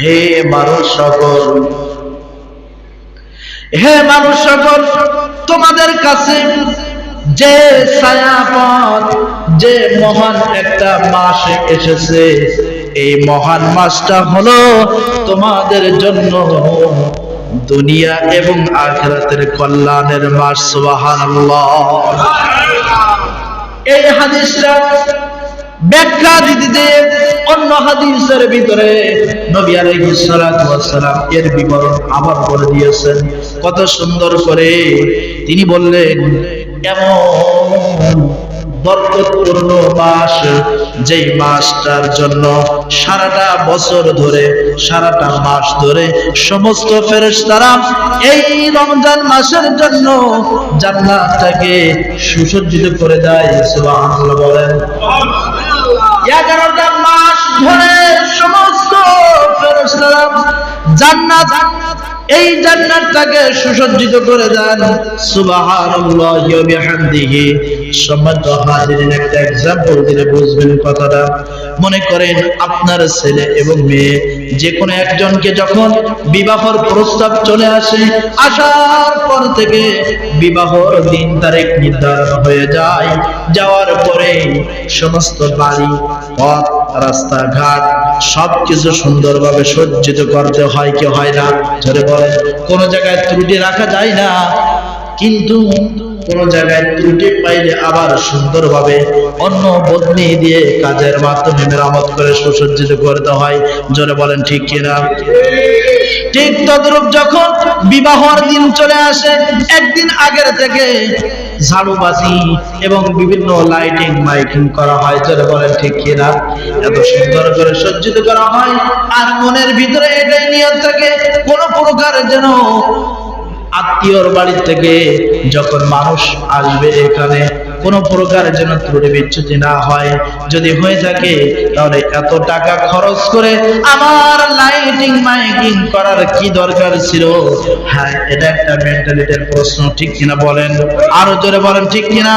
হে মানুষ সকল, হে মানুষ সকল, তোমাদের কাছে যে ছায়াপথ, যে মহান একটা মাস এসেছে, এই মহান মাসটা হলো তোমাদের জন্য দুনিয়া এবং আখিরাতের কল্যাণের মাস, সুবহানাল্লাহ। এই হাদিসটা ব্যাখ্যা দিতে অন্য হাদিসের ভিতরে নবী আলাইহিস সালাতু ওয়াস সালাম এর বিবরণ আবার করে দিয়েছেন। কত সুন্দর করে তিনি বললেন, এমন বরকতপূর্ণ মাস। যেই মাসটার জন্য সারাটা বছর ধরে, সারাটা মাস ধরে সমস্ত ফেরেশতারা এই রমজান মাসের জন্য জান্নাতটাকে সুসজ্জিত করে দেয়, সুবহানাল্লাহ বলেন। এগারোটা মাস ধরে সমস্ত ফেরেশতারা জান্নাত এই জান্নাতটাকে সুসজ্জিত করে দেন। ওয়া বিহামদিহি। সম্মানিত হাজিরিন, একটা দিলে বুঝবেন কথাটা। মনে করেন আপনার ছেলে এবং মেয়ে যে কোনো একজনকে যখন বিবাহর প্রস্তাব চলে আসে, আসার পর থেকে বিবাহর দিন তারিখ নির্ধারণ হয়ে যায়। যাওয়ার পরে সমস্ত বাড়ি পথ রাস্তাঘাট, সবকিছু সুন্দরভাবে সজ্জিত করতে হয় কি হয় না? ধরে বলেন, কোন জায়গায় ত্রুটি রাখা যায় না। কিন্তু কোন জায়গায় ত্রুটি পাইলে আবার সুন্দরভাবে অন্য বদলি দিয়ে কাজের মাধ্যমে মেরামত করে সুসজ্জিত করতে হয়। জোরে বলেন, ঠিক কিনা? ঠিক তদ্রূপ যখন বিবাহর দিন চলে আসে, একদিন আগের থেকে ঝাড়ুবাতি এবং বিভিন্ন লাইটিং মাইকিং করা হয়। যারা বলেন, ঠিক কিনা এত সুন্দর করে সজ্জিত করা হয়। আর মনের ভিতরে এটাই নিয়ত থাকে, কোন প্রকার যেন আত্মীয়র বাড়ি থেকে যখন মানুষ আসবে এখানে কোন প্রকার যেন ত্রুটি বিচ্ছুতি না হয়। যদি হয়ে থাকে, তাহলে এত টাকা খরচ করে আমার লাইটিং মাইকিং করার কি দরকার ছিল? হ্যাঁ এটা একটা মেন্টালিটির প্রশ্ন, ঠিক কিনা বলেন? আরও জোরে বলেন, ঠিক কিনা?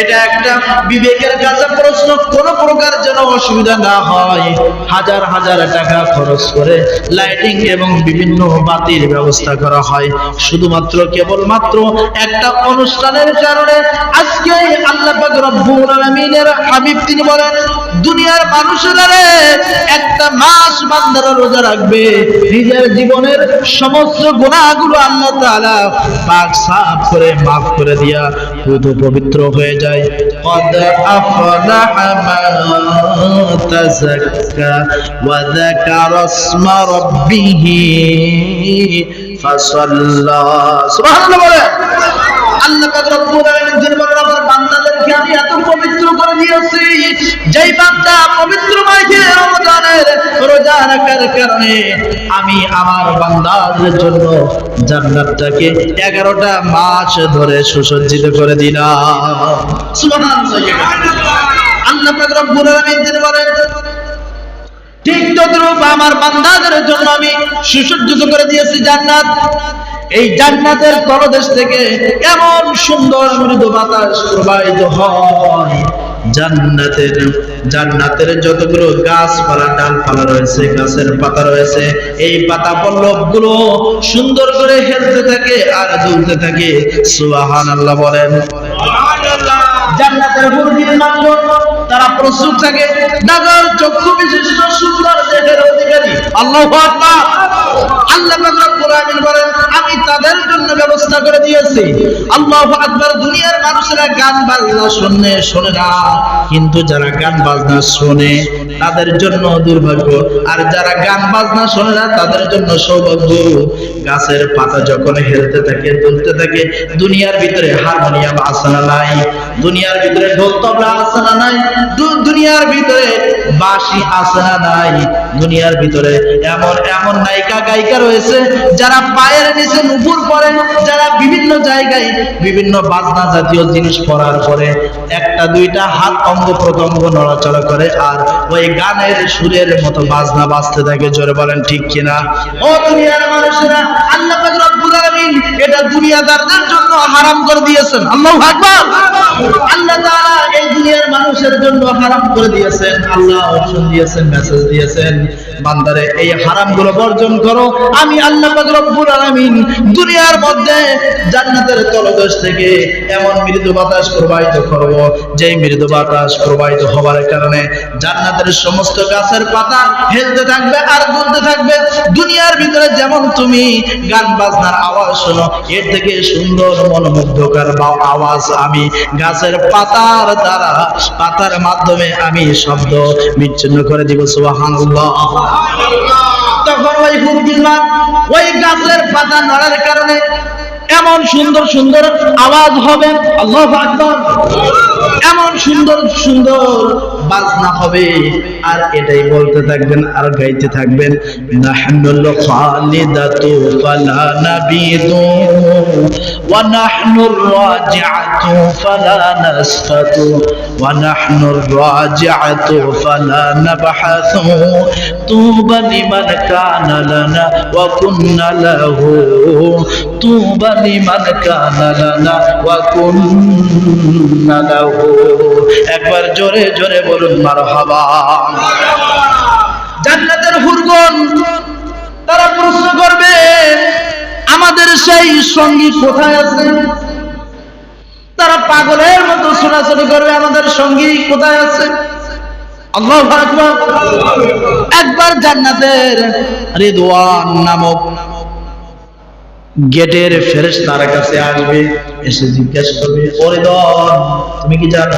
এটা একটা বিবেকের কাছে প্রশ্ন, কোন প্রকার যেন অসুবিধা না হয়। হাজার হাজার টাকা খরচ করে লাইটিং এবং বিভিন্ন বাতির ব্যবস্থা করা হয়। শুধুমাত্র কেবলমাত্র একটা অনুষ্ঠানের কারণে আজকে আল্লাহ পাক রব্বুল আলামিনের হাবিব তিনি বলেন, দুনিয়ার মানুষেরা রে একটা মাস বান্দারা রোজা রাখবে। নিজের জীবনের সমস্ত গুনাহগুলো আল্লাহ তাআলা পাক সাফ করে maaf করে দিয়া পুত পবিত্র হয়ে যায়। কদ আফলাহা মান তাযাক্কা ওয়া আমি এত পবিত্র করে পবিত্র আমি আমার বান্দাদের জন্য জান্নাতটাকে 11টা মাস ধরে সুসজ্জিত করে দিলাম। সুবহানাল্লাহ। আল্লাহ বলেন ঠিক তদ্রূপ আমার বান্দাদের জন্য আমি সুসজ্জিত করে দিয়েছি জান্নাত। এই জান্নাতের তলদেশ থেকে এমন সুন্দর মৃদু বাতাস প্রবাহিত হয়। জান্নাতের জান্নাতের যতগুলো গাছপালা, ডালপালা রয়েছে, গাছের পাতা রয়েছে, এই পাতা পল্লবগুলো সুন্দর করে হেলতে থাকে আর দুলতে থাকে। সুবাহান আল্লাহ বলেন। জান্নাতের হুরগির মানুষ তারা প্রস্তুত থাকে। নগর চক্ষু আল্লাহু আল্লাহ আলামিন বলেন, আমি তাদের জন্য ব্যবস্থা করে দিয়েছি। আল্লাহ আকবার, দুনিয়ার মানুষেরা গান বাজনা শুনে, শোনে না। কিন্তু যারা গান বাজনা শোনে, তাদের জন্য দুর্ভাগ্য। আর যারা গান বাজনা শোনে না, তাদের জন্য সৌভাগ্য। গাছের পাতা যখন হেলতে থাকে, দুলতে থাকে, দুনিয়ার ভিতরে হারমোনিয়াম আসানা নাই। দুনিয়ার ভিতরে ঢোল তবলা নাই। দুনিয়ার ভিতরে বাঁশি আসানা নাই? দুনিয়ার ভিতরে এমন এমন নায়িকা, গায়িকা রয়েছে যারা পায়ের নিচে নুপুর পরে, যারা বিভিন্ন জায়গায় বিভিন্ন বাজনা জাতীয় জিনিস পরার পরে একটা, দুইটা হাত অঙ্গ প্রত্যঙ্গ নড়াচড়া করে আর ওই গানের সুরের মতো বাজনা বাজতে থাকে, জোরে বলেন ঠিক কিনা? ও দুনিয়ার মানুষেরা, আল্লাহ রব্বুল আলামিন এটা দুনিয়াদারদের জন্য হারাম করে দিয়েছেন। আল্লাহু আকবার। আল্লাহ তাআলা এই দুনিয়ার মানুষের জন্য হারাম করে দিয়েছেন। আল্লাহ অপশন দিয়েছেন মেসেজ দিয়েছেন। বান্দারে, এই হারামগুলো বর্জন করো। আমি আল্লাহ রব্বুল আলামিন দুনিয়ার মধ্যে জান্নাতের তলদেশ থেকে এমন মৃদু বাতাস প্রবাহিত করব, যেই মৃদু বাতাস প্রবাহিত হওয়ার কারণে জান্নাতের সমস্ত গাছের পাতা হেলতে থাকবে আর দুলতে থাকবে। দুনিয়ার ভিতরে যেমন তুমি গান বাজনার আওয়াজ শোনো, এর থেকে সুন্দর, মনোমুগ্ধকর আওয়াজ আমি গাছের পাতার দ্বারা, পাতার মাধ্যমে আমি শব্দ বিচ্ছিন্ন করে দিব, সুবহানাল্লাহ। তখন ওই হুরগিল্লার ওই গাছের পাতা নড়ার কারণে এমন সুন্দর সুন্দর আওয়াজ হবে, আল্লাহ আকবার। এমন সুন্দর সুন্দর বাজনা হবে। আর এটাই বলতে থাকবেন, আর গাইতে থাকবেন নাহনুল খালিদাতু ফালা নাবিদু, ওয়া নাহনুর রাজিআতু ফালা নাসফাতু, ওয়া নাহনুর রাজিআতু ফালা নাবহাসু কানা লানা ওয়া কুন্না লাহু। তুবা লিমান কানা লানা ওয়া কুন্না লাহু। একবার জোরে জোরে বলুন, মারহাবা। জান্নাতের হুরগন তারা প্রশ্ন করবে, আমাদের সেই সঙ্গী কোথায় আছে? তারা পাগলের মতো ছোটাছুটি করবে, আমাদের সঙ্গী কোথায় আছে? একবার জান্নাতের রিদওয়ান নামক গেটের ফেরেস তার কাছে আসবে, এসে জিজ্ঞেস করবে তুমি কি জানো